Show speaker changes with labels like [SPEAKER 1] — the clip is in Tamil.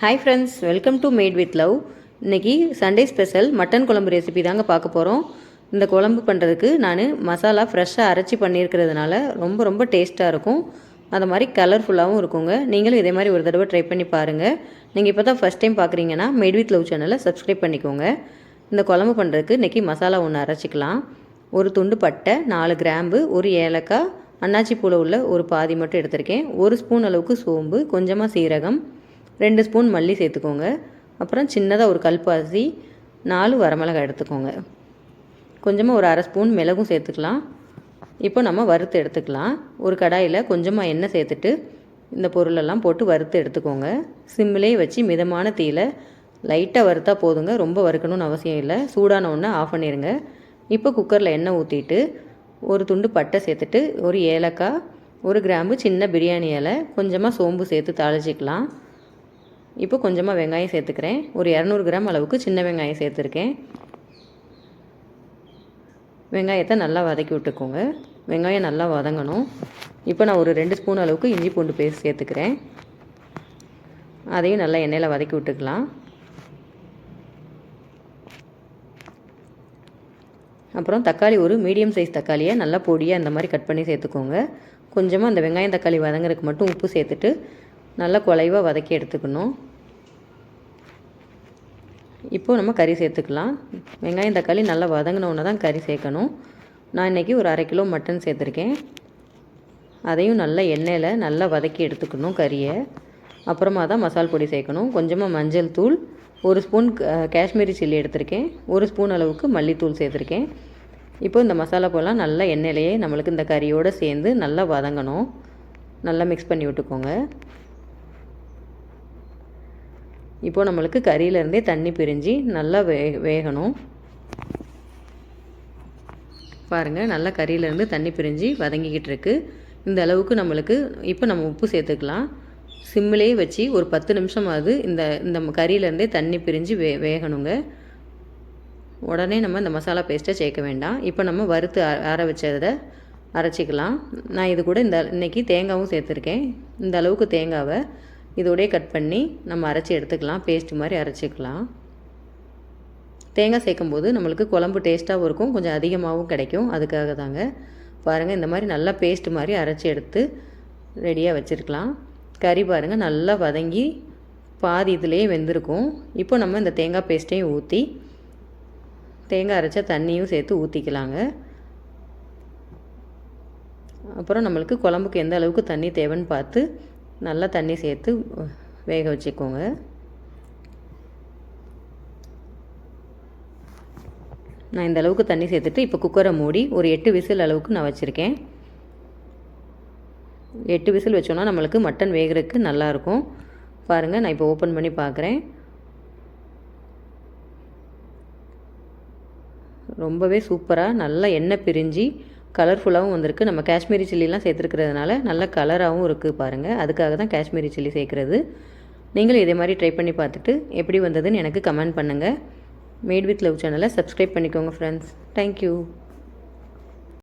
[SPEAKER 1] Hi friends welcome to made with love இன்றைக்கி சண்டே ஸ்பெஷல் மட்டன் குழம்பு ரெசிபி தாங்க பார்க்க போகிறோம் இந்த குழம்பு பண்ணுறதுக்கு நான் மசாலா ஃப்ரெஷ்ஷாக அரைச்சி பண்ணியிருக்கிறதுனால ரொம்ப ரொம்ப டேஸ்ட்டாக இருக்கும். அது மாதிரி கலர்ஃபுல்லாகவும் இருக்குங்க. நீங்களும் இதே மாதிரி ஒரு தடவை ட்ரை பண்ணி பாருங்கள் நீங்கள் இப்போ தான் ஃபஸ்ட் டைம் பார்க்குறீங்கன்னா மேட் வித் லவ் சேனலை சப்ஸ்கிரைப் பண்ணிக்கோங்க. இந்த குழம்பு பண்ணுறதுக்கு இன்றைக்கி மசாலா ஒன்று அரைச்சிக்கலாம். ஒரு துண்டு பட்டை நாலு கிராம்பு ஒரு ஏலக்காய் அன்னாச்சி பூவில் உள்ள ஒரு பாதி மட்டும் எடுத்திருக்கேன். ஒரு ஸ்பூன் அளவுக்கு சோம்பு கொஞ்சமாக சீரகம் ரெண்டு ஸ்பூன் மல்லி சேர்த்துக்கோங்க. அப்புறம் சின்னதாக ஒரு கல்பாசி நாலு வரமிளகாய் எடுத்துக்கோங்க. கொஞ்சமாக ஒரு அரை ஸ்பூன் மிளகும் சேர்த்துக்கலாம். இப்போ நம்ம வறுத்து எடுத்துக்கலாம். ஒரு கடாயில் கொஞ்சமாக எண்ணெய் சேர்த்துட்டு இந்த பொருளெல்லாம் போட்டு வறுத்து எடுத்துக்கோங்க. சிம்மிலே வச்சு மிதமான தீயில் லைட்டாக வறுத்தா போதுங்க. ரொம்ப வறுக்கணும்னு அவசியம் இல்லை. சூடான ஒன்று ஆஃப் பண்ணிடுங்க இப்போ குக்கரில் எண்ணெய் ஊற்றிட்டு ஒரு துண்டு பட்டை சேர்த்துட்டு ஒரு ஏலக்காய் ஒரு கிராம்பு சின்ன பிரியாணி இலை கொஞ்சமாக சோம்பு சேர்த்து தாளிச்சிக்கலாம். இப்போ கொஞ்சமாக வெங்காயம் சேர்த்துக்கிறேன். ஒரு இரநூறு கிராம் அளவுக்கு சின்ன வெங்காயம் சேர்த்துருக்கேன். வெங்காயத்தை நல்லா வதக்கி விட்டுக்கோங்க. வெங்காயம் நல்லா வதங்கணும். இப்போ நான் ஒரு ரெண்டு ஸ்பூன் அளவுக்கு இஞ்சி பூண்டு பேஸ்ட் சேர்த்துக்கிறேன். அதையும் நல்லா எண்ணெயில் வதக்கி விட்டுக்கலாம். அப்புறம் தக்காளி ஒரு மீடியம் சைஸ் தக்காளியை நல்லா பொடியாக இந்த மாதிரி கட் பண்ணி சேர்த்துக்கோங்க. கொஞ்சமாக அந்த வெங்காயம் தக்காளி வதங்குறதுக்கு மட்டும் உப்பு சேர்த்துட்டு நல்லா குலைவாக வதக்கி எடுத்துக்கணும். இப்போது நம்ம கறி சேர்த்துக்கலாம். வெங்காயம் தக்காளி நல்லா வதங்கினோன்னு தான் கறி சேர்க்கணும். நான் இன்றைக்கி ஒரு அரை கிலோ மட்டன் சேர்த்துருக்கேன். அதையும் நல்லா எண்ணெயில் நல்லா வதக்கி எடுத்துக்கணும் கறியை. அப்புறமா தான் மசால் பொடி சேர்க்கணும். கொஞ்சமாக மஞ்சள் தூள் ஒரு ஸ்பூன் காஷ்மீரி சில்லி எடுத்திருக்கேன். ஒரு ஸ்பூன் அளவுக்கு மல்லித்தூள் சேர்த்துருக்கேன். இப்போ இந்த மசாலா போலாம் நல்லா எண்ணெயிலேயே நம்மளுக்கு இந்த கறியோடு சேர்ந்து நல்லா வதங்கணும். நல்லா மிக்ஸ் பண்ணி விட்டுக்கோங்க. இப்போது நம்மளுக்கு கறியிலேருந்தே தண்ணி பிரிஞ்சு நல்லா வே வேகணும். பாருங்கள் நல்லா கறியிலேருந்து தண்ணி பிரிஞ்சு வதங்கிக்கிட்டு இருக்கு இந்த அளவுக்கு நம்மளுக்கு இப்போ நம்ம உப்பு சேர்த்துக்கலாம். சிம்மிலேயே வச்சு ஒரு பத்து நிமிஷமாவது இந்த இந்த கறியிலேருந்தே தண்ணி பிரிஞ்சு வே வேகணுங்க. உடனே நம்ம இந்த மசாலா பேஸ்ட்டை சேர்க்க வேண்டாம். இப்போ நம்ம வறுத்து அர வச்சதை அரைச்சிக்கலாம். நான் இது கூட இந்த இன்றைக்கி தேங்காவும் சேர்த்துருக்கேன். இந்த அளவுக்கு தேங்காவை இதோடய கட் பண்ணி நம்ம அரைச்சி எடுத்துக்கலாம். பேஸ்ட் மாதிரி அரைச்சிக்கலாம். தேங்காய் சேர்க்கும்போது நம்மளுக்கு குழம்பு டேஸ்ட்டாகவும் இருக்கும். கொஞ்சம் அதிகமாகவும் கிடைக்கும். அதுக்காக தாங்க. பாருங்கள் இந்த மாதிரி நல்லா பேஸ்ட் மாதிரி அரைச்சி எடுத்து ரெடியாக வச்சுருக்கலாம். கறி பாருங்கள் நல்லா வதங்கி பாதி இதுலேயே வெந்திருக்கும். இப்போ நம்ம இந்த தேங்காய் பேஸ்ட்டையும் ஊற்றி தேங்காய் அரைச்ச தண்ணியும் சேர்த்து ஊற்றிக்கலாங்க அப்புறம் நம்மளுக்கு குழம்புக்கு எந்த அளவுக்கு தண்ணி தேவைன்னு பார்த்து நல்லா தண்ணி சேர்த்து வேக வச்சுக்கோங்க. நான் இந்த அளவுக்கு தண்ணி சேர்த்துட்டு இப்போ குக்கரை மூடி ஒரு எட்டு விசில் அளவுக்கு நான் வச்சுருக்கேன். எட்டு விசில் வச்சோன்னா நம்மளுக்கு மட்டன் வேகிறதுக்கு நல்லாயிருக்கும் பாருங்கள் நான் இப்போ ஓப்பன் பண்ணி பார்க்குறேன் ரொம்பவே சூப்பராக நல்லா எண்ணெய் பிரிஞ்சு கலர்ஃபுல்லாகவும் வந்திருக்கு. நம்ம காஷ்மீரி சில்லிலாம் சேர்த்துருக்கிறதுனால நல்ல கலராகவும் இருக்குது பாருங்கள் அதுக்காக தான் காஷ்மீரி சில்லி சேர்க்குறது. நீங்களும் இதே மாதிரி ட்ரை பண்ணி பார்த்துட்டு எப்படி வந்ததுன்னு எனக்கு கமெண்ட் பண்ணுங்கள் மேட் வித் லவ் சேனலை சப்ஸ்கிரைப் பண்ணிக்கோங்க ஃப்ரெண்ட்ஸ் தேங்க்யூ